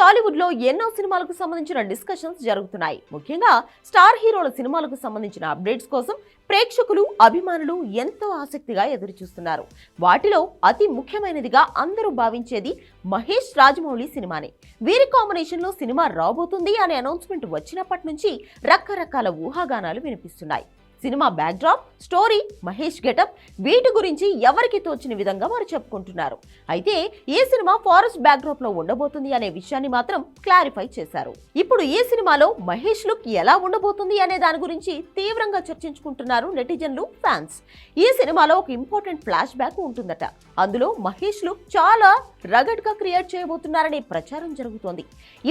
టాలీవుడ్లో ఎన్నో సినిమాలకు సంబంధించిన డిస్కషన్స్ జరుగుతున్నాయి. ముఖ్యంగా స్టార్ హీరోల సినిమాలకు సంబంధించిన అప్డేట్స్ కోసం ప్రేక్షకులు అభిమానులు ఎంతో ఆసక్తిగా ఎదురు చూస్తున్నారు వాటిలో అతి ముఖ్యమైనదిగా అందరూ భావించేది మహేష్ రాజమౌళి సినిమానే. వీరి కాంబినేషన్లో సినిమా రాబోతుంది అనే అనౌన్స్మెంట్ వచ్చినప్పటి నుంచి రకరకాల ఊహాగానాలు వినిపిస్తున్నాయి. Cinema backdrop story Mahesh getup వీటి గురించి ఎవరికి తోచిన విధంగా వారు చెప్పుకుంటున్నారు. అయితే ఈ సినిమా ఫారెస్ట్ బ్యాక్డ్రాప్లో ఉండబోతుంది అనే విషయాన్ని మాత్రం క్లారిఫై చేశారు. ఇప్పుడు ఈ సినిమాలో మహేష్ లుక్ ఎలా ఉండబోతుంది అనే దాని గురించి తీవ్రంగా చర్చించుకుంటున్నారు నెటిజన్లు ఫ్యాన్స్. ఈ సినిమాలో ఒక ఇంపార్టెంట్ ఫ్లాష్ బ్యాక్ ఉంటుందట. అందులో మహేష్ లుక్ చాలా రగడ్గా క్రియేట్ చేయబోతున్నారనే ప్రచారం జరుగుతోంది.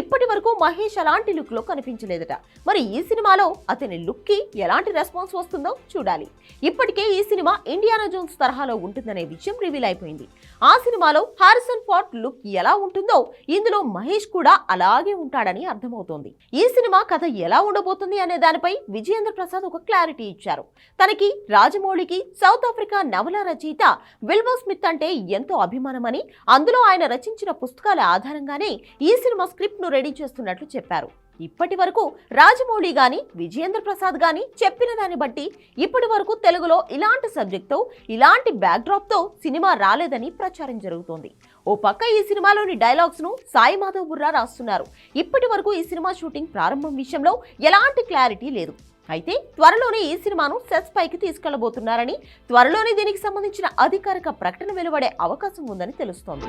ఇప్పటి వరకు మహేష్ అలాంటి లుక్లో కనిపించలేదట. మరి ఈ సినిమాలో అతని లుక్కి ఎలాంటి రెస్పాన్స్ వస్తుందో చూడాలి. ఇప్పటికే ఈ సినిమా ఇండియానా జోన్స్ తరహాలో ఉంటుందనే విషయం రివీల్ అయిపోయింది. ఆ సినిమాలో హారిసన్ ఫార్ట్ లుక్ ఎలా ఉంటుందో ఇందులో మహేష్ కూడా అలాగే ఉంటాడని అర్థమవుతోంది. ఈ సినిమా కథ ఎలా ఉండబోతుంది అనే దానిపై విజయేంద్ర ప్రసాద్ ఒక క్లారిటీ ఇచ్చారు. తనకి రాజమౌళికి సౌత్ ఆఫ్రికా నవల రచయిత విల్బో స్మిత్ అంటే ఎంతో అభిమానమని అందులో ఆయన రచించిన పుస్తకాల ఆధారంగానే ఈ సినిమా స్క్రిప్ట్ను రెడీ చేస్తున్నట్లు చెప్పారు. ఇప్పటి వరకు రాజమౌళి గాని విజయేంద్ర ప్రసాద్ గాని చెప్పిన దాన్ని బట్టి ఇప్పటి వరకు తెలుగులో ఇలాంటి సబ్జెక్ట్తో ఇలాంటి బ్యాక్డ్రాప్తో సినిమా రాలేదని ప్రచారం జరుగుతోంది. ఓ పక్క ఈ సినిమాలోని డైలాగ్స్ను సాయి మాధవ్ బుర్రా రాస్తున్నారు. ఇప్పటి వరకు ఈ సినిమా షూటింగ్ ప్రారంభం విషయంలో ఎలాంటి క్లారిటీ లేదు. అయితే త్వరలోనే ఈ సినిమాను సెట్స్ పైకి తీసుకెళ్ళబోతున్నారని త్వరలోనే దీనికి సంబంధించిన అధికారిక ప్రకటన వెలువడే అవకాశం ఉందని తెలుస్తోంది.